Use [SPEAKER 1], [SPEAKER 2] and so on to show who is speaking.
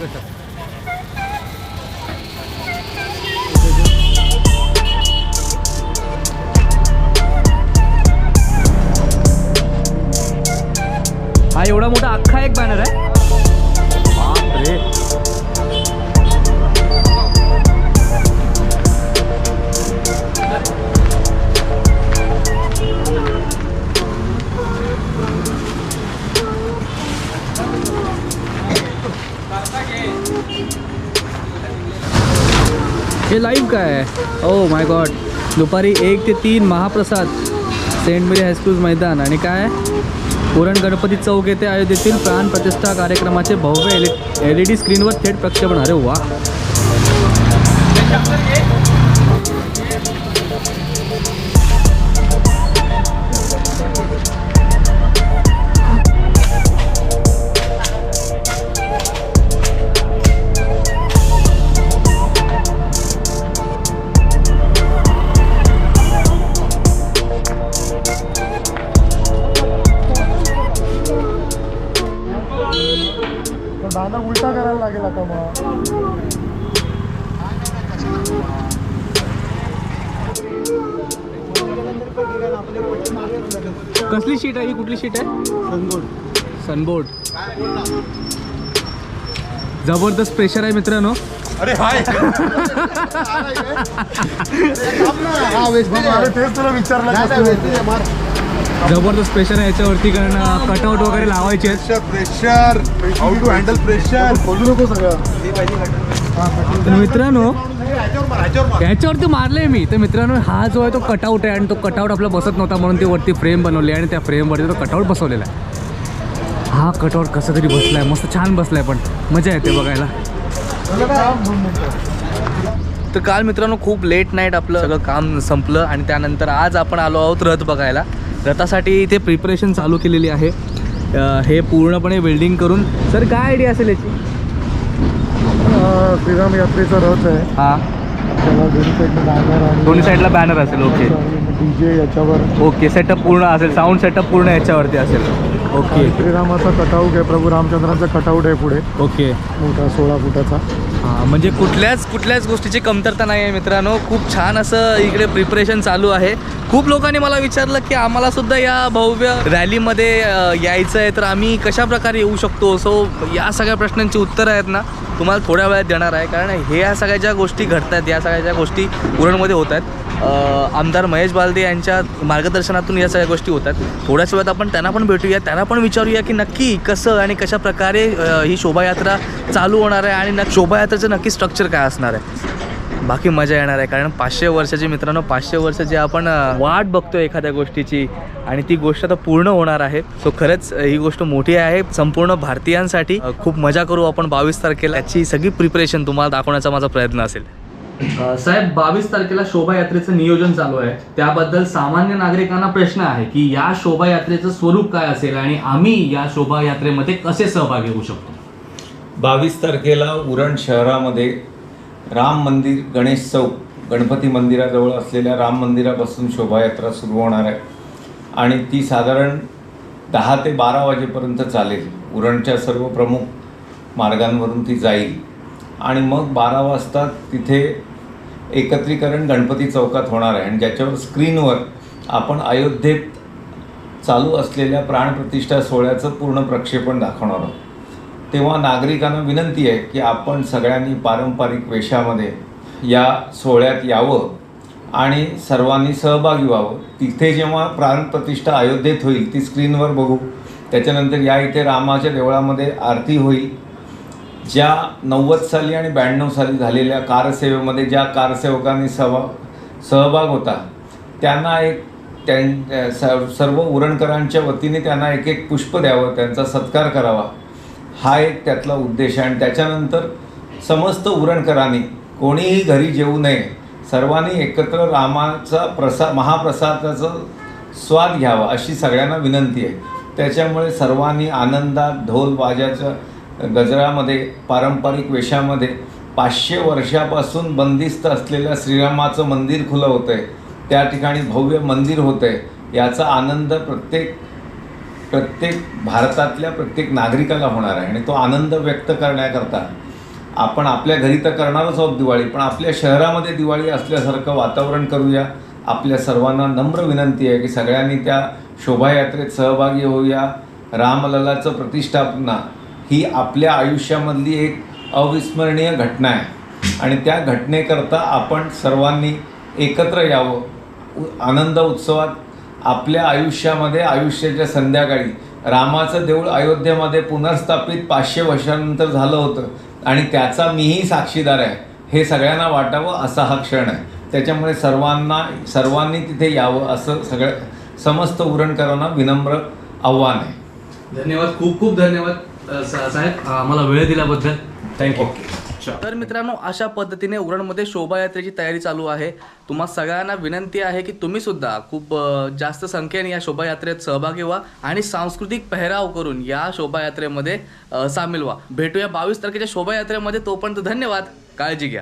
[SPEAKER 1] कशा हा एवढा मोठा अख्खा एक बॅनर आहे. हे लाईव्ह काय आहे? ओ माय गॉड दुपारी एक ते तीन महाप्रसाद सेंट मेरी हायस्कूल मैदान. आणि काय? पुरण गणपती चौक येथे अयोध्येतील प्राण प्रतिष्ठा कार्यक्रमाचे भव्य एल एल ई डी स्क्रीनवर थेट प्रक्षेपण. अरे वा.
[SPEAKER 2] उलटा करायला लागेल आता मग
[SPEAKER 1] कसली शीट आहे ही? कुठली शीट आहे? सनबोर्ड. जबरदस्त प्रेशर आहे मित्रांनो.
[SPEAKER 2] अरे हाय. तेच तुला विचारलं
[SPEAKER 1] जबरदस्त प्रेशर आहे याच्यावरती कारण कटआउट वगैरे लावायचे आहेत.
[SPEAKER 2] Pressure how to handle pressure बोलू नको सगळं.
[SPEAKER 1] तर मित्रांनो याच्यावरती मारले मी. तर मित्रांनो हा जो आहे तो कटआउट आहे आणि तो कटआउट आपला बसत नव्हता म्हणून ते वरती फ्रेम बनवली आणि त्या फ्रेमवरती तो कटआउट बसवलेला आहे. हा कटआउट कसा तरी बसलाय मस्त छान बसलाय पण. मजा येते बघायला. तर काल मित्रांनो खूप लेट नाईट आपलं सगळं काम संपलं आणि त्यानंतर आज आपण आलो आहोत रथ बघायला. रथासाठी इथे प्रिपरेशन चालू केलेली आहे. हे पूर्णपणे वेल्डिंग करून. सर काय आयडिया असेल याची?
[SPEAKER 2] श्रीराम यात्रेचा रथ आहे.
[SPEAKER 1] हां.
[SPEAKER 2] त्याला दोन्ही साईडनं बॅनर आणि
[SPEAKER 1] दोन्ही साईडला बॅनर असेल ओके
[SPEAKER 2] डीजे याच्यावर.
[SPEAKER 1] ओके सेटअप पूर्ण असेल साऊंड सेटअप पूर्ण याच्यावरती असेल. ओके.
[SPEAKER 2] श्रीरामाचा कटाऊट आहे प्रभू रामचंद्रांचा कटाऊट आहे पुढे.
[SPEAKER 1] ओके.
[SPEAKER 2] मोठा सोळा फुटाचा.
[SPEAKER 1] हां म्हणजे कुठल्याच कुठल्याच गोष्टीची कमतरता नाही आहे मित्रांनो. खूप छान असं इकडे प्रिपरेशन चालू आहे. खूप लोकांनी मला विचारलं की आम्हाला सुद्धा या भव्य रॅलीमध्ये यायचं आहे तर आम्ही कशा प्रकारे येऊ शकतो? सो या सगळ्या प्रश्नांची उत्तरं आहेत ना तुम्हाला थोड्या वेळात देणार आहे. कारण हे या सगळ्या ज्या गोष्टी घडतात या सगळ्या ज्या गोष्टी उरणमध्ये होत आहेत आमदार महेश बालदे यांच्या मार्गदर्शनातून या सगळ्या गोष्टी होतात थोड्याच वेळात आपण त्यांना पण भेटूया त्यांना पण विचारूया की नक्की कसं आणि कशा प्रकारे ही शोभायात्रा चालू होणार आहे आणि न शोभायात्रेचं नक्की स्ट्रक्चर काय असणार आहे? बाकी मजा येणार आहे कारण पाचशे वर्षाची मित्रांनो पाचशे वर्ष जे आपण वाट बघतो एखाद्या गोष्टीची आणि ती गोष्ट आता पूर्ण होणार आहे. सो खरंच ही गोष्ट मोठी आहे. संपूर्ण भारतीयांसाठी खूप मजा करू आपण बावीस तारखेला. याची सगळी प्रिपरेशन तुम्हाला दाखवण्याचा माझा प्रयत्न असेल. साहेब बावीस तारखेला शोभायात्रेचं नियोजन चालू आहे. त्याबद्दल सामान्य नागरिकांना प्रश्न आहे की या शोभायात्रेचं स्वरूप काय असेल आणि आम्ही या शोभायात्रेमध्ये कसे सहभागी होऊ शकतो?
[SPEAKER 3] बावीस तारखेला उरण शहरामध्ये राम मंदिर गणेश चौक गणपती मंदिराजवळ असलेल्या राम मंदिरापासून शोभायात्रा सुरू होणार आहे. आणि ती साधारण दहा ते बारा वाजेपर्यंत चालेल. उरणच्या सर्व प्रमुख मार्गांवरून ती जाईल. आणि मग बारा वाजता तिथे एकत्रीकरण गणपती चौकात होणार आहे. आणि ज्याच्यावर स्क्रीनवर आपण अयोध्येत चालू असलेल्या प्राणप्रतिष्ठा सोहळ्याचं पूर्ण प्रक्षेपण दाखवणार आहोत. तेव्हा नागरिकांना विनंती आहे की आपण सगळ्यांनी पारंपरिक वेशामध्ये या सोहळ्यात यावं आणि सर्वांनी सहभागी व्हावं. तिथे जेव्हा प्राणप्रतिष्ठा अयोध्येत होईल ती स्क्रीनवर बघू. त्याच्यानंतर या इथे रामाच्या देवळामध्ये आरती होईल. ज्या नव्वद साली आणि ब्याण्णव साली झालेल्या कारसेवेमध्ये ज्या कारसेवकांनी सहभाग सहभाग होता त्यांना एक त्यां स- सर्व उरणकरांच्या वतीने त्यांना एक एक पुष्प द्यावं त्यांचा सत्कार करावा. हा एक त्यातला उद्देश आहे. आणि त्याच्यानंतर समस्त उरणकरांनी कोणीही घरी जेवू नये सर्वांनी एकत्र रामाचा प्रसा महाप्रसादाचा स्वाद घ्यावा अशी सगळ्यांना विनंती आहे. त्याच्यामुळे सर्वांनी आनंदात ढोल बाजाच्या गजरामध्ये पारंपरिक वेशामध्ये पाचशे वर्षापासून बंदिस्त असलेल्या श्रीरामाचं मंदिर खुलं होतं आहे त्या ठिकाणी भव्य मंदिर होतं आहे याचा आनंद प्रत्येक प्रत्येक भारतातल्या प्रत्येक नागरिकाला होणार आहे आणि तो आनंद व्यक्त करण्याकरता. आपण आपल्या घरी तर करणारच आहोत दिवाळी पण आपल्या शहरामध्ये दिवाळी असल्यासारखं वातावरण करूया. आपल्या सर्वांना नम्र विनंती आहे की सगळ्यांनी त्या शोभायात्रेत सहभागी होऊया. रामललाचं प्रतिष्ठापना ही आपल्या आयुष्यामधली एक अविस्मरणीय घटना आहे. आणि त्या घटनेकरता आपण सर्वांनी एकत्र यावं. आनंद उत्सवात आपल्या आयुष्यामध्ये आयुष्याच्या संध्याकाळी रामाचं देऊळ अयोध्येमध्ये पुनर्स्थापित पाचशे वर्षानंतर झालं होतं. आणि त्याचा मीही साक्षीदार आहे. हे सगळ्यांना वाटावं असा हा क्षण आहे. त्याच्यामुळे सर्वांना सर्वांनी तिथे यावं असं सगळ्या समस्त उरणकरांना विनम्र आव्हान आहे.
[SPEAKER 1] धन्यवाद. खूप खूप धन्यवाद. साहेब आम्हाला वेळ दिल्याबद्दल थँक्यू तर मित्रांनो अशा पद्धतीने उरणमध्ये शोभायात्रेची तयारी चालू आहे. तुम्हा सगळ्यांना विनंती आहे की तुम्ही सुद्धा खूप जास्त संख्येने या शोभायात्रेत सहभागी व्हा आणि सांस्कृतिक पेहराव करून या शोभायात्रेमध्ये सामील व्हा. भेटूया बावीस तारखेच्या शोभायात्रेमध्ये. तोपर्यंत धन्यवाद. काळजी घ्या.